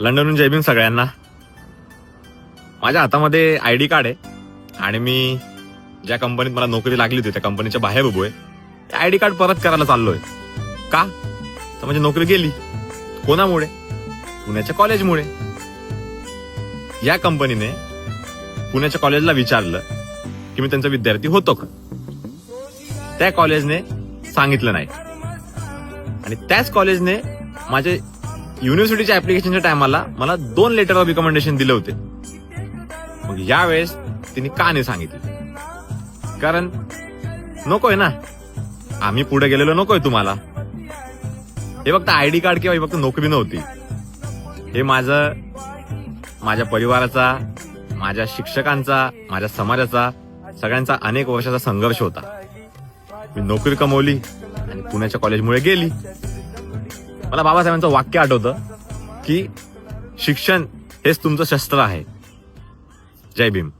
लंडनहून जय भीम सगळ्यांना. माझ्या हातामध्ये आय डी कार्ड आहे आणि मी ज्या कंपनीत मला नोकरी लागली होती त्या कंपनीच्या बाहेर उभो आहे आय डी कार्ड परत करायला चाललोय. का? तर म्हणजे नोकरी गेली. कोणामुळे? पुण्याच्या कॉलेजमुळे. या कंपनीने पुण्याच्या कॉलेजला विचारलं की मी त्यांचा विद्यार्थी होतो का? त्या कॉलेजने सांगितलं नाही. आणि त्याच कॉलेजने माझे युनिव्हर्सिटीच्या ऍप्लिकेशनच्या टायमाला मला दोन लेटर ऑफ रिकमेंडेशन दिले होते. मग यावेळेस तिने का नाही सांगितले? कारण नकोय ना. आम्ही पुढे गेलेलो नकोय तुम्हाला. हे फक्त आय डी कार्ड किंवा हे फक्त नोकरी नव्हती. हे माझं माझ्या परिवाराचा माझ्या शिक्षकांचा माझ्या समाजाचा सगळ्यांचा अनेक वर्षाचा संघर्ष होता. मी नोकरी कमवली आणि पुण्याच्या कॉलेजमुळे गेली. मला बाबासाहेबांचं वाक्य आठवतं की शिक्षण हेच तुमचं शस्त्र आहे. जय भीम.